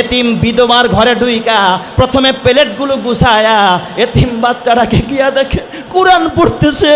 এতিম বিধবার ঘরে ঢুইকা, প্রথমে প্লেটগুলো গুছায়া এতিম বাচ্চাটাকে গিয়া দেখে, কোরআন পড়তেছে।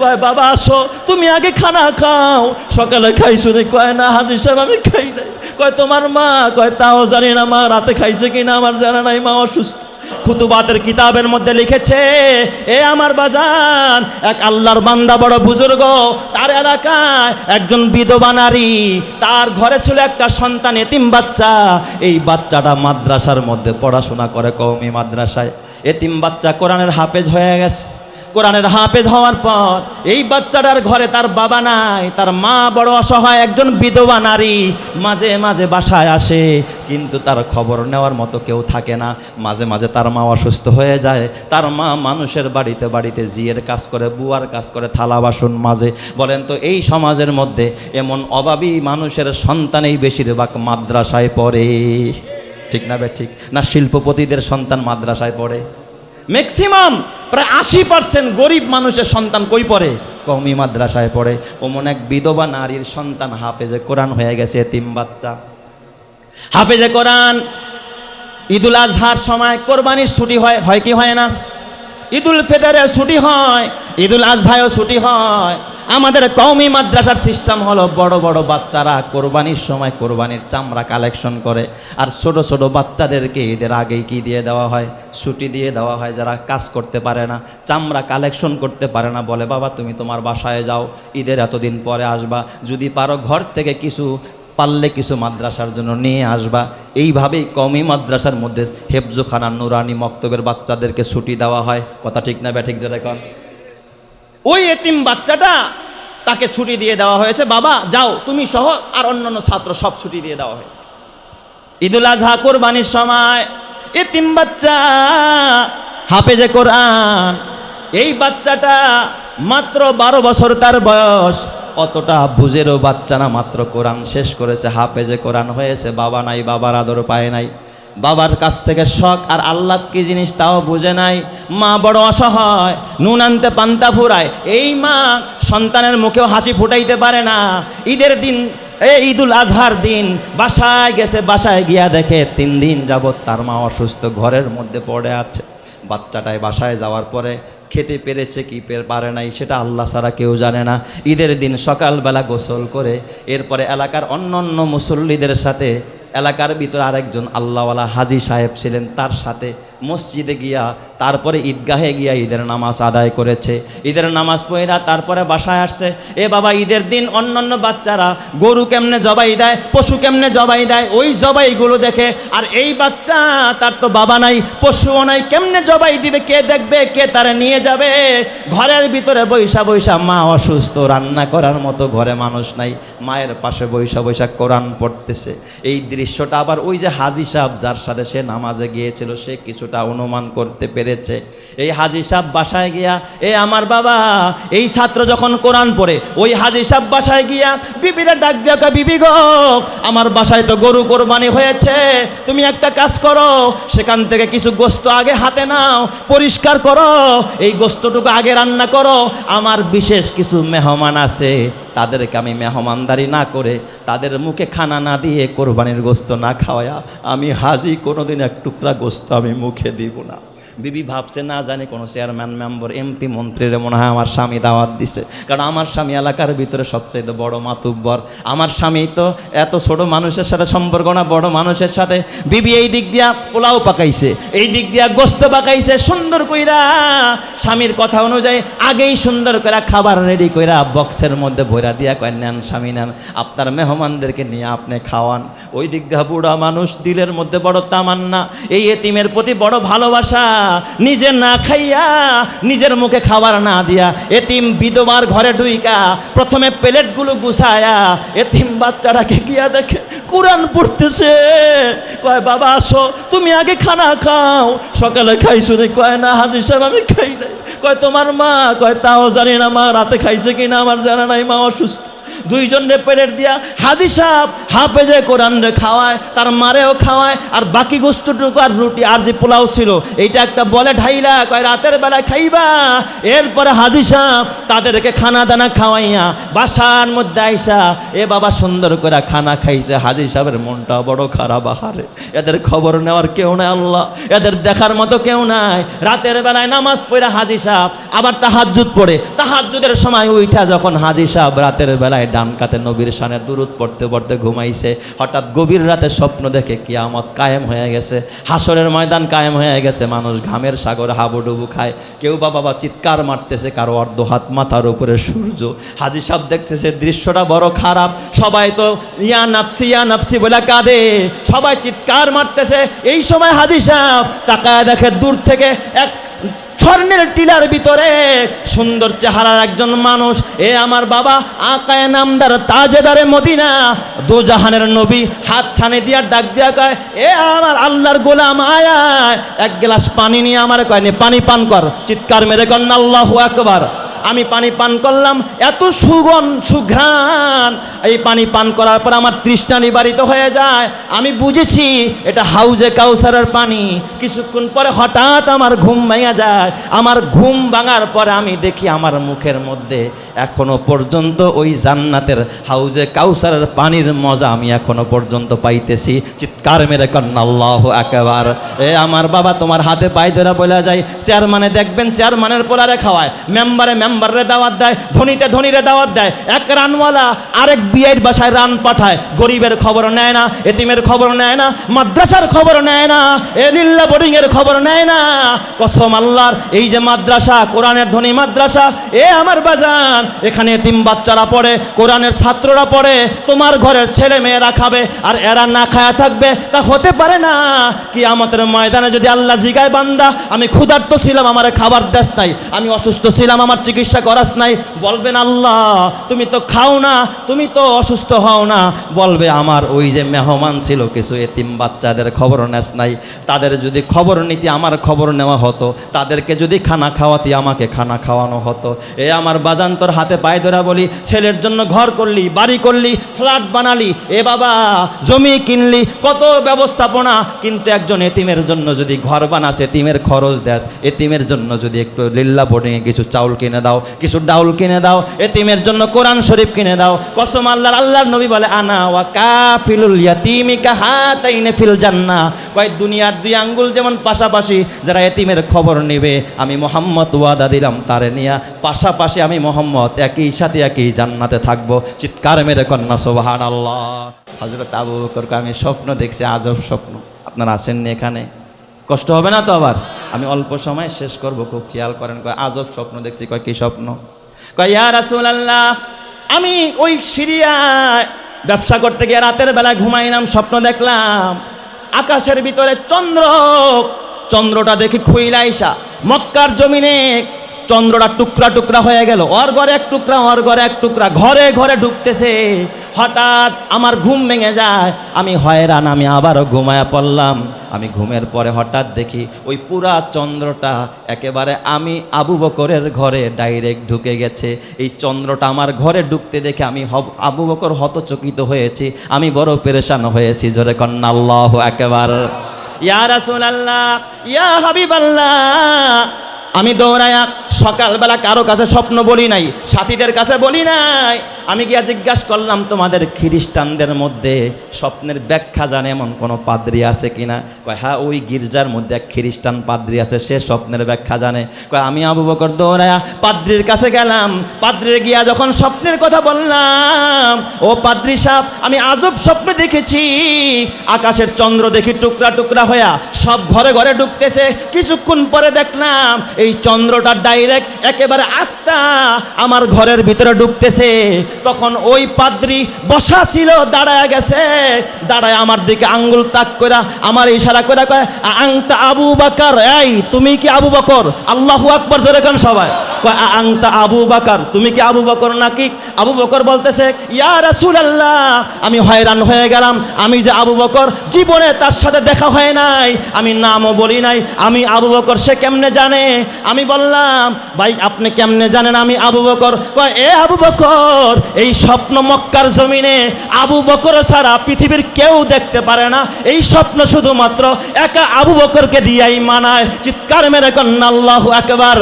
কয়, বাবা, আসো, তুমি আগে খানা খাও। সকালে খাইছো রে। কয়, না, হাজির সাহেব, আমি খাই নাই। কয়, তোমার মা? কয়, তাও জানি না মা রাতে খাইছে কিনা, আমার জানা নাই, মা অসুস্থ। খুতুবাতের কিতাবের মধ্যে লিখেছে, এ আমার বাজান, এক আল্লাহর বান্দা বড় বুজুর্গ, তার এলাকায় একজন বিধবা নারী, তার ঘরে ছিল একটা সন্তান এতিম বাচ্চা। এই বাচ্চাটা মাদ্রাসার মধ্যে পড়াশোনা করে কৌমি মাদ্রাসায়। এতিম বাচ্চা কোরআনের হাফেজ হয়ে গেছে। কোরআনের হাফেজ হওয়ার পর এই বাচ্চাটার ঘরে তার বাবা নাই, তার মা বড় অসহায়, একজন বিধবা নারী মাঝে মাঝে বাসায় আসে, কিন্তু তার খবর নেওয়ার মতো কেউ থাকে না। মাঝে মাঝে তার মা অসুস্থ হয়ে যায়, তার মা মানুষের বাড়িতে বাড়িতে জিয়ের কাজ করে, বুয়ার কাজ করে, থালা বাসন মাঝে বলেন তো, এই সমাজের মধ্যে এমন অভাবী মানুষের সন্তানেই বেশিরভাগ মাদ্রাসায় পড়ে। ঠিক না বে ঠিক? না, শিল্পপতিদের সন্তান মাদ্রাসায় পড়ে। ম্যাক্সিমাম প্রায় আশি পার্সেন্ট গরিব মানুষের সন্তান কই পড়ে? কমি মাদ্রাসায় পড়ে। ওমন এক বিধবা নারীর সন্তান হাফেজে কোরআন হয়ে গেছে তিন বাচ্চা। হাফেজে কোরআন ঈদুল আজহার সময় কোরবানির ছুটি হয় হয় কি হয় না? ঈদুল ফেদারে ছুটি হয়, ঈদুল আজহায়ও ছুটি হয়। আমাদের কওমি মাদ্রাসার সিস্টেম হলো বড় বড় বাচ্চারা কোরবানির সময় কোরবানির চামড়া কালেকশন করে, আর ছোট ছোট বাচ্চাদেরকে ঈদের আগেই কি দিয়ে দেওয়া হয়? ছুটি দিয়ে দেওয়া হয়, যারা কাজ করতে পারে না, চামড়া কালেকশন করতে পারে না, বলে, বাবা, তুমি তোমার বাসায় যাও, ঈদের এতদিন পরে আসবা। যদি পারো ঘর থেকে কিছু পারলে কিছু মাদ্রাসার জন্য নিয়ে আসবা। এইভাবেই কমই মাদ্রাসার মধ্যে হেফজোখানা, নুরানি মক্তবের বাচ্চাদেরকে ছুটি দেওয়া হয়। কথা ঠিক না ব্যাঠিক যেটা কন? ওই এতিম বাচ্চাটা তাকে ছুটি দিয়ে দেওয়া হয়েছে। বাবা, যাও, তুমি সহ আর অন্যান্য ছাত্র সব ছুটি দিয়ে দেওয়া হয়েছে। ঈদুল আজহা কোরবানির সময় এতিম বাচ্চা হাফেজে কোরআন, এই বাচ্চাটা মাত্র বারো বছর তার বয়স। অতটা বুঝেরও বাচ্চা না, মাত্র কোরআন শেষ করেছে, হাফেজে কোরআন হয়েছে, বাবা নাই, বাবার আদর পায় নাই। বাবার কাছ থেকে শখ আর আল্লাহ কি জিনিস তাও বুঝে নাই। মা বড় অসহায়, নুন আনতে পান্তা ফুরায়, এই মা সন্তানের মুখেও হাসি ফুটাইতে পারে না। ঈদের দিন এই ঈদুল আজহার দিন, বাসায় গেছে, বাসায় গিয়া দেখে তিন দিন যাবৎ তার মা অসুস্থ, ঘরের মধ্যে পড়ে আছে। বাচ্চাটায় বাসায় যাওয়ার পরে খেতে পেরেছে কি পারে নাই সেটা আল্লাহ ছাড়া কেউ জানে না। ঈদের দিন সকালবেলা গোসল করে এরপরে এলাকার অন্য অন্য মুসল্লিদের সাথে এলাকার ভিতরে আরেকজন আল্লাহওয়ালা হাজি সাহেব ছিলেন, তার সাথে মসজিদে গিয়া, তারপরে ঈদগাহে গিয়া ঈদের নামাজ আদায় করেছে। ঈদের নামাজ পড়া তারপরে বাসায় আসছে। এ বাবা, ঈদের দিন অন্যান্য বাচ্চারা গরু কেমনে জবাই দেয়, পশু কেমনে জবাই দেয়, ওই জবাইগুলো দেখে, আর এই বাচ্চা, তার তো বাবা নাই, পশুও নাই, কেমনে জবাই দিবে, কে দেখবে, কে তারে নিয়ে যাবে? ঘরের ভিতরে বৈশা বৈশা মা অসুস্থ, রান্না করার মতো ঘরে মানুষ নাই, মায়ের পাশে বৈশা বৈশা কোরআন পড়তেছে। এই দৃশ্যটা আবার ওই যে হাজি সাহেব, যার সাথে সে নামাজে গিয়েছিল, সে কিছুটা অনুমান করতে পেরেছে। এই হাজি সাহেব বাসায় গিয়া এ আমার বাবা এই ছাত্র যখন কোরআন পড়ে ওই হাজি সাহেব বাসায় গিয়া বিবিরা ডাক কয়, বিবি আমার বাসায় তো গরু কোরবানি হয়েছে তুমি একটা কাজ করো সেখান থেকে কিছু গোস্ত আগে হাতে নাও পরিষ্কার করো এই গোস্তটুকু আগে রান্না করো আমার বিশেষ কিছু মেহমান আছে। তাদেরকে আমি মেহমানদারি না করে তাদের মুখে খানা না দিয়ে কোরবানির গোস্ত না খাওয়া আমি হাজি, কোনোদিন এক টুকরা গোস্ত আমি মুখে দিব না। বিবি ভাবছে, না জানি কোনো চেয়ারম্যান মেম্বার এমপি মন্ত্রীর মনে হয় আমার স্বামী দাওয়াত দিছে। কারণ আমার স্বামী এলাকার ভিতরে সবচাইতে বড় মাতুব্বর। আমার স্বামী তো এত ছোট মানুষের সাথে সম্পর্ক না, বড় মানুষের সাথে বিবি এই দিক দিয়া পোলাও পাকাইছে, এই দিক দিয়া গোস্ত পাকাইছে, সুন্দর কইরা স্বামীর কথা অনুযায়ী আগেই সুন্দর করে খাবার রেডি কইরা বক্সের মধ্যে ভৈরা দিয়া কয়, নেন স্বামী, নেন, আপনার মেহমানদেরকে নিয়ে আপনি খাওয়ান। ওই দিক দিয়া বুড়া মানুষ দিলের মধ্যে বড় তামান্না। এই এতিমের প্রতি বড় ভালোবাসা। নিজে না খাইয়া, নিজের মুখে খাবার না দিয়া, এতিম বিধবার ঘরে ঢুইকা, প্রথমে প্লেটগুলো গুছায়া, এতিম বাচ্চাটাকে গিয়া দেখে কোরআন পড়তেছে। কয়, বাবা, আসো, তুমি আগে খানা খাও। সকালে খাইছো রে। কয়, না, হাজির সাহেব, আমি খাই নাই। কয়, তোমার মা? কয়, তাও জানি না মা রাতে খাইছে কিনা, আমার জানা নাই, মা অসুস্থ। দুইজনের প্লেট দিয়া, হাজি সাহেব হাফেজে কোরআন রে খাওয়ায়, তার মারেও খাওয়ায়, আর বাকি গোস্তটুকু আর রুটি আর যে পোলাও ছিল, এইটা একটা বলে ঢাইলা, কয় রাতের বেলায় খাইবা? এরপরে হাজি সাহেব তাদেরকে খানা দানা খাওয়াইয়া বাসার মধ্যে আইসা, এ বাবা সুন্দর করে খানা খাইছে, হাজি সাহেবের মনটা বড় খারাপ, আহারে, এদের খবর নেওয়ার কেউ নাই, আল্লাহ, এদের দেখার মতো কেউ নাই। রাতের বেলায় নামাজ পড়ে হাজি সাহেব, আবার তাহাজ্জুদ পড়ে, তাহাজ্জুদের সময় উইঠা যখন হাজি সাহেব রাতের বেলায় ডান কাতে নবীর সানে দূরত পড়তে পড়তে ঘুমাইছে। হঠাৎ গভীর রাতে স্বপ্ন দেখে কি কিয়ামত কায়েম হয়ে গেছে। হাসরের ময়দান কায়েম হয়ে গেছে। মানুষ ঘামের সাগর হাবুডুবু খায়। কেউ বা বাবা চিৎকার মারতেছে, কারও অর্ধ হাত মাথার উপরে সূর্য। হাজি সাহেব দেখতেছে, দৃশ্যটা বড় খারাপ। সবাই তো, ইয়া নাপসি ইয়া নাপসি বলে কাঁদে। সবাই চিৎকার মারতেছে। এই সময় হাজি সাহেব তাকায় দেখে দূর থেকে এক স্বর্ণের টিলার ভিতরে সুন্দর চেহারার একজন মানুষ। এ আমার বাবা আকায় নামদার তাজেদারে মদিনা। দু জাহানের নবী হাত ছানে দিয়া ডাক দিয়া কয়, এ আমার আল্লাহর গোলাম আয় এক গ্লাস পানি নিয়ে আমার কয়, নে, পানি পান কর। চিৎকার মেরে কর কন্যা আল্লাহ একবার আমি পানি পান করলাম, এত সুগন, সুঘ্রাণ। এই পানি পান করার পর আমার তৃষ্ণা নিবারিত হয়ে যায়। আমি বুঝেছি এটা হাউজে কাউসারের পানি। কিছুক্ষণ পরে হঠাৎ আমার ঘুম ভেঙে যায়। আমার ঘুম ভাঙার পরে আমি দেখি আমার মুখের মধ্যে এখনও পর্যন্ত ওই জান্নাতের হাউজে কাউসারের পানির মজা আমি এখনও পর্যন্ত পাইতেছি। চিৎকার মেরে কন্যা, আল্লাহ একেবার এ আমার বাবা, তোমার হাতে পাই ধরা বলে যায়, চেয়ারম্যানে দেখবেন, চেয়ারম্যানের পোলারে খাওয়ায়। মেম্বারে মেম্বারে দাওয়াত দেয়, ধনীতে ধনীরে দাওয়াত দেয়। এক রানওয়ালা আরেক বিয়ের বাসায় রান পাঠায়। গরিবের খবর নেয় না, এতিমের খবর নেয় না, মাদ্রাসার খবর নেয় না এ লিল্লা বোর্ডিং এর খবর নেয় না। কসম আল্লাহর, এই যে মাদ্রাসা, কোরআনের ধনী মাদ্রাসা, এ আমার বাজান। এখানে এতিম বাচ্চারা পড়ে, কোরআনের ছাত্ররা পড়ে, তোমার ঘরের ছেলে মেয়েরা খাবে, আর এরা না খায়া থাকবে, তা হতে পারে না। কি আমাদের ময়দানে যদি আল্লাহ জিগায় বান্দা, আমি ক্ষুধার্ত ছিলাম, আমার খাবার দেশ নাই, আমি অসুস্থ ছিলাম, আমার চিকিৎসা করাস নাই। বলবেন, আল্লাহ, তুমি তো খাও না, তুমি তো অসুস্থ হও না। বলবে, আমার ওই যে মেহমান ছিল, কিছু এতিম বাচ্চাদের খবর নেস নাই। তাদের যদি খবর নিতে, আমার খবর নেওয়া হতো। তাদেরকে যদি খানা খাওয়াতে, আমাকে খানা খাওয়ানো হতো। এ আমার বাজান্তর হাতে পায়ে ধরা বলি, ছেলের জন্য ঘর করলি, বাড়ি করলি, ফ্ল্যাট বানালি, এ বাবা, জমি কিনলি, কত ব্যবস্থাপনা। কিন্তু একজন এতিমের জন্য যদি ঘর বানাস, এতিমের খরচ দেস। এতিমের জন্য যদি একটু লিল্লা বোর্ডিংয়ে কিছু চাউল কিনে দাও, কিছু ডাউল কিনে দাও, এতিমের জন্য কোরআন শরীফ কিনে দাও। কসম আল্লাহর আল্লাহর নবী বলে, আনা ওয়া কাফিলুল ইয়াতিমি কাহাতাইনে ফিল জান্নাহ। কয়, দুনিয়ার দুই আঙ্গুল যেমন পাশাপাশি, যারা এতিমের খবর নেবে, আমি মোহাম্মদ ওয়াদা দিলাম তারে নিয়া। পাশাপাশি আমি মোহাম্মদ একই সাথে একই জান্নাতে থাকব। চিৎকার মেরে কন্যা সোবাহান আল্লাহ হজরত আবু বকরকে আমি স্বপ্ন দেখছি, আজব স্বপ্ন। আপনারা আসেননি এখানে? কষ্ট হবে না তো আবার? আমি অল্প সময় শেষ করব, খুব খেয়াল করেন। কয়, আজব স্বপ্ন দেখছি, কয়, কি স্বপ্ন? কয়, ইয়া রাসুল আল্লাহ আমি ওই সিরিয়ায় ব্যবসা করতে গিয়ে রাতের বেলায় ঘুমাইলাম, স্বপ্ন দেখলাম। আকাশের ভিতরে চন্দ্র, চন্দ্রটা দেখি খুইলাইসা মক্কার জমিনে চন্দ্রটা টুকরা টুকরা হয়ে গেল। ওর ঘরে এক টুকরা, ওর ঘরে এক টুকরা। ঘরে ঘরে ঢুকতেছে। হঠাৎ আমার ঘুম ভেঙে যায়। আমি হয়রান, আমি আবারও ঘুমায়া পড়লাম। আমি ঘুমের পরে হঠাৎ দেখি ওই পুরা চন্দ্রটা একেবারে আমি আবু বকরের ঘরে ডাইরেক্ট ঢুকে গেছে। এই চন্দ্রটা আমার ঘরে ঢুকতে দেখে আমি আবু বকর হতচকিত হয়েছি। আমি বড় পেরেশান হয়েছি। জোরে কন্যা, আল্লাহ একেবার ইয়া রাসূল আল্লাহ ইয়া হাবিব আমি দৌড়ায়া সকালবেলা কারও কাছে স্বপ্ন বলি নাই, সাথীদের কাছে বলি নাই। আমি গিয়া জিজ্ঞাসা করলাম, তোমাদের খ্রিস্টানদের মধ্যে স্বপ্নের ব্যাখ্যা জানে এমন কোনো পাদ্রি আছে কিনা? কয় হ্যাঁ ওই গির্জার মধ্যে এক খ্রিস্টান পাদ্রি আছে, সে স্বপ্নের ব্যাখ্যা জানে। কয়, আমি আবু বকর দৌড়ায়া পাদ্রির কাছে গেলাম। পাদ্রির গিয়া যখন স্বপ্নের কথা বললাম, ও পাদ্রি সাহেব আমি আজব স্বপ্ন দেখেছি। আকাশের চন্দ্র দেখি টুকরা টুকরা হইয়া সব ঘরে ঘরে ঢুকতেছে। কিছুক্ষণ পরে দেখলাম এই চন্দ্রটা ডাইরেক্ট একেবারে আস্তা আমার ঘরের ভিতরে ঢুকতেছে। তখন ওই পাদ্রি বসা ছিল, দাঁড়ায় গেছে। দাঁড়ায় আমার দিকে আঙ্গুল তাক করা আমার ইশারা করে কয় আংতা আবু বাকার, এই, তুমি কি আবু বকর? আল্লাহু আকবার, জোরে কান সবাই। কয় আংতা আবু বাকার, তুমি কি আবু বকর নাকি? আবু বকর বলতেছে, ইয়া রাসুল আল্লাহ আমি হয়রান হয়ে গেলাম। আমি যে আবু বকর, জীবনে তার সাথে দেখা হয় নাই। আমি নামও বলি নাই। আমি আবু বকর সে কেমনে জানে? আমি বললাম, ভাই, আপনি কেমনে জানেন আমি আবু বকর? এ আবু বকর, এই স্বপ্ন মক্কার জমিনে আবু বকর ছাড়া পৃথিবীর কেউ দেখতে পারে না। এই স্বপ্ন শুধুমাত্র একা আবু বকরকে দিয়াই মানায়। চিৎকার মেরে কন্যা আল্লাহ একবার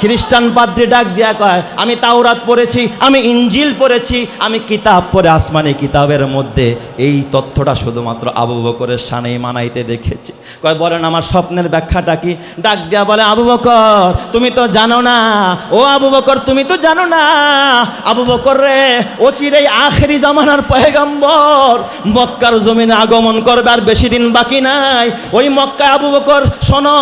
খ্রিস্টান পাদ্রি ডাক দিয়া কয়, আমি তাওরাত পড়েছি, আমি ইঞ্জিল পড়েছি, আমি কিতাব পড়ে আসমানি কিতাবের মধ্যে। এই তথ্যটা শুধুমাত্র আবু বকরের সানেই মানাইতে দেখেছি। কয়, বলেন আমার স্বপ্নের ব্যাখ্যাটা কি? ডাক দিয়া বলে, আবু বকর, তুমি তো জানো না। ও আবু বকর, তুমি তো জানো না। আবু বকর রে, ও চিরেই আখেরি জামানার পয়গম্বর। মক্কার জমিনে আগমন করবে আর বেশি দিন বাকি নাই। ওই মক্কায় আবু বকর, শোনো,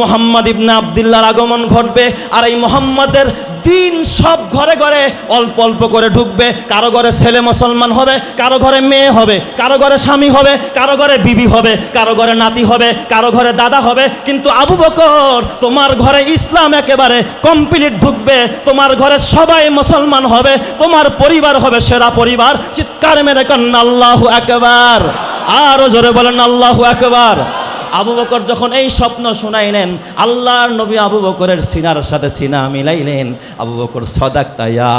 মোহাম্মদ ইবনে আবদুল্লাহর আগমন ঘটবে। আর এই মোহাম্মদের দিন সব ঘরে ঘরে অল্প অল্প করে ঢুকবে। কারও ঘরে ছেলে মুসলমান হবে, কারও ঘরে মেয়ে হবে, কারও ঘরে স্বামী হবে, কারও ঘরে বিবি হবে, কারও ঘরে নাতি হবে, কারও ঘরে দাদা হবে। কিন্তু আবু বকর, তোমার ঘরে ইসলাম একেবারে কমপ্লিট ঢুকবে, তোমার ঘরে সবাই মুসলমান হবে, তোমার পরিবার হবে সেরা পরিবার। চিৎকার মেরে কন্যা, আল্লাহ একবার। আরও জোরে বলেন, আল্লাহ একবার। আবু বকর যখন এই স্বপ্ন শুনাইলেন, আল্লাহর নবী আবু বকরের সিনার সাথে সিনা মিলাইলেন। আবু বকর সদাক্তা, ইয়া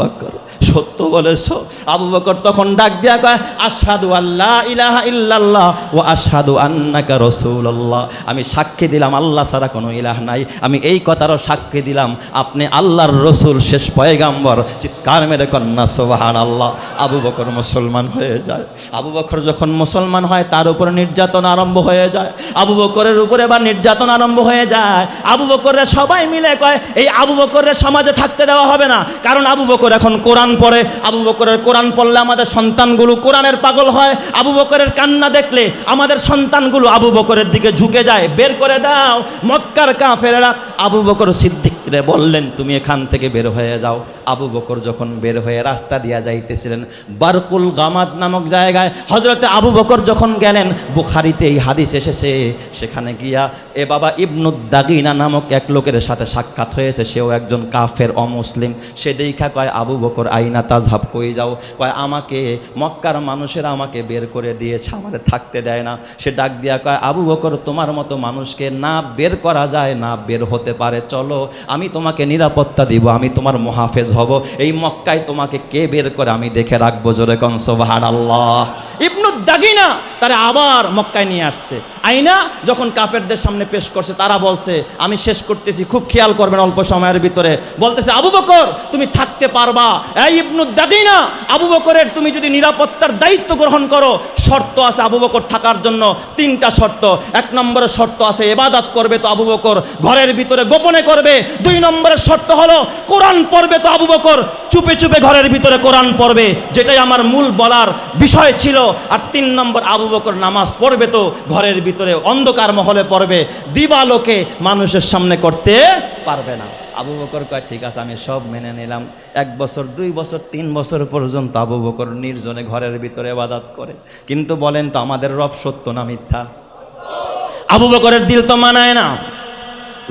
বকর সত্য বলেছ? আবু বকর তখন ডাক দিয়া কয় আসাদু আল্লাহ ইলাহা ইল্লাল্লাহ ও আসাদু আন্নাকা রসুল্লাহ আমি সাক্ষী দিলাম, আল্লাহ ছাড়া কোনো ইলাহ নাই। আমি এই কথারও সাক্ষী দিলাম, আপনি আল্লাহর রসুল, শেষ পয়গাম্বর, চিৎকার মেরে কন্যা সোবাহান আল্লাহ আবু বকর মুসলমান হয়ে যায়। আবু বকর যখন মুসলমান হয়, তার উপরে নির্যাতন আরম্ভ হয়ে যায়। আবু বকরের উপরে এবার নির্যাতন আরম্ভ হয়ে যায়। আবু বকরের সবাই মিলে কয়, এই আবু বকরের সমাজে থাকতে দেওয়া হবে না। কারণ আবু বকর এখন কোরআন পড়ে, আবু বকরের কোরআন পড়লে আমাদের সন্তানগুলো কোরআনের পাগল হয়। আবু বকরের কান্না দেখলে আমাদের সন্তানগুলো আবু বকরের দিকে ঝুঁকে যায়। বের করে দাও, মক্কার কাফেরেরা আবু বকর সিদ্দিকরে বললেন, তুমি এখান থেকে বের হয়ে যাও। আবু বকর যখন বের হয়ে রাস্তা দিয়া যাইতেছিলেন, বারকুল গামাদ নামক জায়গায় হজরতে আবু বকর যখন গেলেন, বুখারিতে এই হাদিস এসেছে। সেখানে গিয়া, এ বাবা ইবনুদ্দাগিনা নামক এক লোকের সাথে সাক্ষাৎ হয়েছে, সেও একজন কাফের, অমুসলিম। সে দেখা কয়, আবু বকর, আইনা তাজহাব কই যাও? কয়, আমাকে, মক্কার মানুষেরা আমাকে বের করে দিয়েছে আমাদের থাকতে দেয় না। সে ডাক দিয়া কয়, আবু বকর, তোমার মতো মানুষকে না বের করা যায়, না বের হতে পারে। চলো, আমি তোমাকে নিরাপত্তা দিব, আমি তোমার মহাফেজ হব। এই মক্কায় তোমাকে কে বের করে আমি দেখে রাখব? জোরে কনসবাহান আল্লাহ ইবনুদ্দাগিনা তারা আবার মক্কায় নিয়ে আসছে। আইনা যখন কাপেরদের সামনে পেশ করছে, তারা বলছে, আমি শেষ করতেছি, খুব খেয়াল করবেন অল্প সময়ের ভিতরে। বলতেছে, আবু বকর, তুমি থাকতে পারবা। এই ইবনুদ্দাগিনা আবু বকরের তুমি যদি নিরাপত্তার দায়িত্ব গ্রহণ করো, শর্ত আছে আবু বকর থাকার জন্য, তিনটা শর্ত। এক নম্বরের শর্ত আছে এবাদাত করবে তো আবু বকর, ঘরের ভিতরে গোপনে করবে। দুই নম্বরের শর্ত হলো কোরআন পড়বে তো আবু বকর চুপে চুপে ঘরের ভিতরে কোরআন পড়বে যেটাই আমার মূল বলার বিষয় ছিল। আর তিন নম্বর আবু বকর নামাজ পড়বে তো ঘরের ভিতরে অন্ধকার মহলে পড়বে দিবালোকে মানুষের সামনে করতে পারবে না। আবু বকর কয় ঠিক আছে আমি সব মেনে নিলাম। এক বছর দুই বছর তিন বছর পর্যন্ত আবু বকর নির্জনে ঘরের ভিতরে এবাদাত করে। কিন্তু বলেন তো আমাদের রব সত্য না মিথ্যা? আবু বকরের দিল তো মানায় না।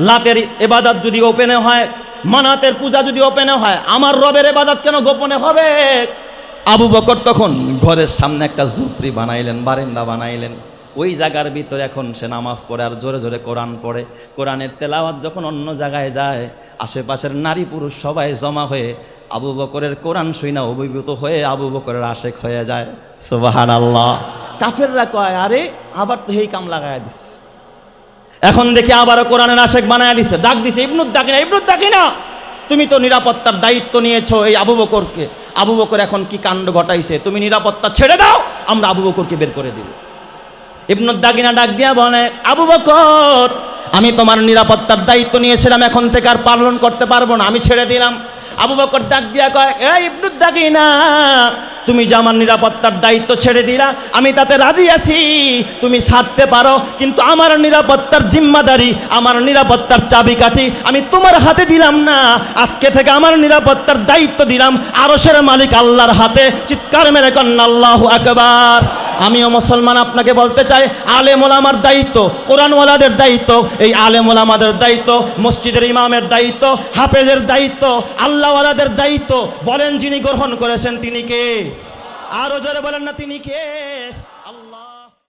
লাতের এবাদাত যদি ওপেনে হয়, মানাতের পূজা যদি ওপেনে হয়, আমার রবের এবাদাত কেন গোপনে হবে? আবু বকর তখন ঘরের সামনে একটা ঝুপড়ি বানাইলেন, বারিন্দা বানাইলেন। ওই জায়গার ভিতরে এখন সে নামাজ পড়ে আর জোরে জোরে কোরআন পড়ে। কোরআনের তেলাওয়াত যখন অন্য জায়গায় যায়, আশেপাশের নারী পুরুষ সবাই জমা হয়ে আবু বকরের কোরআন শুইনা অভিভূত হয়ে আবু বকরের আশেক হয়ে যায়। সোবাহান আল্লাহ কাফেররা কয়, আরে, আবার তো এই কাম লাগায় দিস। এখন দেখি আবারও কোরআনের আশেক বানায় দিছে। ডাক দিছে ইবনুদ ডাকি না ইবনুদ ডাকি না তুমি তো নিরাপত্তার দায়িত্ব নিয়েছো এই আবু বকরকে। আবু বকর এখন কি কাণ্ড ঘটাইছে? তুমি নিরাপত্তা ছেড়ে দাও, আমরা আবু বকরকে বের করে দিব। ইবনুদ দাগিনা ডাক দিয়া বলে, আবু বকর, আমি তোমার নিরাপত্তার দায়িত্ব নিয়েছিলাম, এখন থেকে আর পালন করতে পারব না, আমি ছেড়ে দিলাম। আবু বকর ডাক দিয়া কয় এ ইবনুদ দাগিনা তুমি যে আমার নিরাপত্তার দায়িত্ব ছেড়ে দিলা, আমি তাতে রাজি আছি। তুমি ছাড়তে পারো, কিন্তু আমার নিরাপত্তার জিম্মাদারি, আমার নিরাপত্তার চাবিকাঠি আমি তোমার হাতে দিলাম না। আজকে থেকে আমার নিরাপত্তার দায়িত্ব দিলাম আরশের মালিক আল্লাহর হাতে। চিৎকার মেরে কন্যা, আল্লাহ আকবার। আমিও মুসলমান, আপনাকে বলতে চাই আলেম ওলামার দায়িত্ব, কোরআনওয়ালাদের দায়িত্ব, এই আলেম ওলামাদের দায়িত্ব, মসজিদের ইমামের দায়িত্ব, হাফেজের দায়িত্ব, আল্লাহওয়ালাদের দায়িত্ব, বলেন যিনি গ্রহণ করেছেন তিনি কে? আরও জোরে বলেন না, তিনি কে?